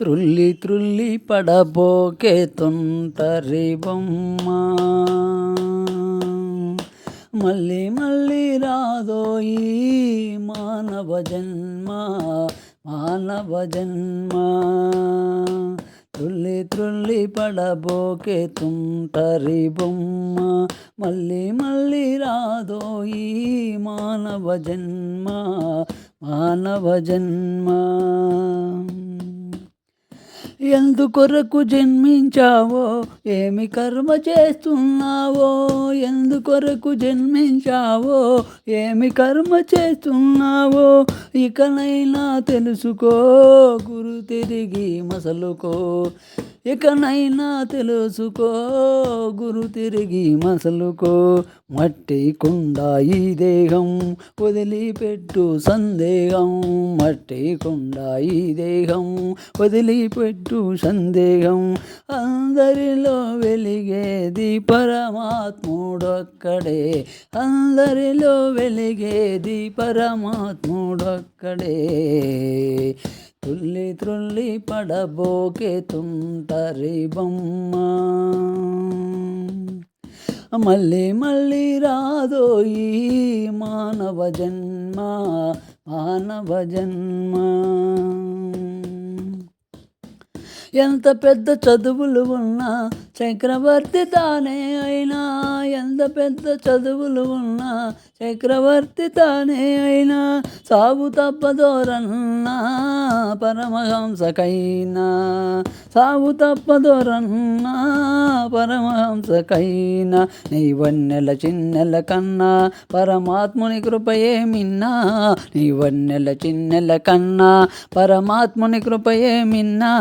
త్రుల్లి త్రుల్లి పడబోకే తొంతరి బొమ్మ. మళ్ళీ మళ్ళీ రాదోయి మానవ జన్మ మానవ జన్మ. త్రుల్లి త్రుల్లి పడబోకే తుంటరి బొమ్మ. మళ్ళీ మళ్ళీ రాదోయి మానవ జన్మ మానవ జన్మ. ఎందుకొరకు జన్మించావో ఏమి కర్మ చేస్తున్నావో ఎందుకొరకు జన్మించావో ఏమి కర్మ చేస్తున్నావో ఇకనైనా తెలుసుకో గురు తిరిగి మసలుకో. ఇకనైనా తెలుసుకో గురు తిరిగి మసలుకో. మట్టి కుండ ఈ దేహం వదిలిపెట్టు సందేహం. మట్టి కుండ ఈ దేహం వదిలిపెట్టు సందేహం. అందరిలో వెలిగేది పరమాత్ముడొక్కడే. అందరిలో వెలిగేది పరమాత్ముడొక్కడే. తుల్లి త్రుల్లి పడబోకే తుంటరి బొమ్మ. మళ్ళీ మళ్ళీ రాదోయి మానవ జన్మ మానవ జన్మ. ఎంత పెద్ద చదువులు ఉన్నా చక్రవర్తి తానే అయినా. ఎంత పెద్ద చదువులు ఉన్నా చక్రవర్తి తానే అయినా. సాగు తప్పదోరన్నా పరమహంసకైనా. సాగు తప్పదోరన్నా పరమహంసకైనా. నీవన్నెల చిన్నెల కన్నా పరమాత్ముని కృపయే మిన్నా. నీవన్నెల చిన్నెల కన్నా పరమాత్ముని కృపయే మిన్నా.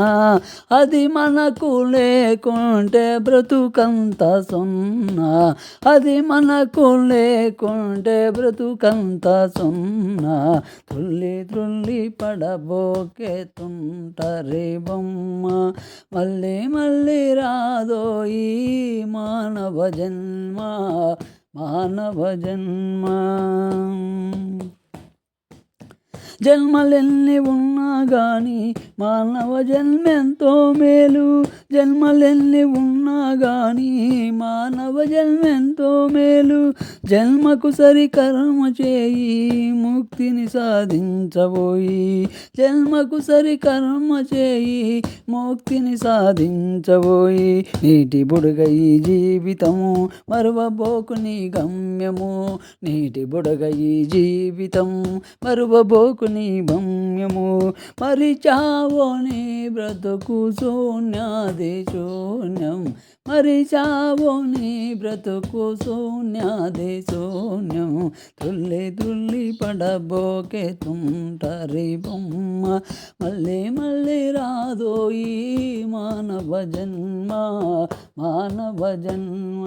అది మనకు లేకుంటే బ్రతుకంత సున్నా. అది మనకు లేకుంటే బ్రతుకంత సున్నా. తుల్లి తుల్లి పడబోకే తుంటరి బొమ్మ. మళ్ళీ మళ్ళీ రాదోయి మానవ జన్మ మానవ జన్మ. జన్మలెన్ని ఉన్నా కానీ మానవ జన్మెంతో మేలు. జన్మలెన్ని ఉన్నా కానీ మానవ జన్మెంతో మేలు. జన్మకు సరి కర్మ చేయి ముక్తిని సాధించబోయి. జన్మకు సరి కర్మ చేయి ముక్తిని సాధించబోయి. నీటి బుడగై జీవితము మరువబోకు నీ గమ్యము. నీటి బుడగై జీవితం మరువబోకు నీ గమ్యము మరిచావో నీ బ్రతుకు శూన్యాది శూన్యం. మరిచావో నీ బ్రతుకు శూన్యాది శూన్యం. తుల్లి తుల్లి పడబోకే తుంటరి బొమ్మ. మళ్ళీ మళ్ళీ రాదోయి మానవ జన్మ మానవ జన్మ.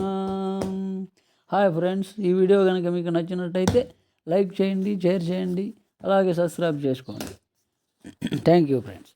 హాయ్ ఫ్రెండ్స్ ఈ వీడియో కనుక మీకు నచ్చినట్టయితే లైక్ చేయండి షేర్ చేయండి అలాగే సబ్స్క్రైబ్ చేసుకోండి. Thank you, friends.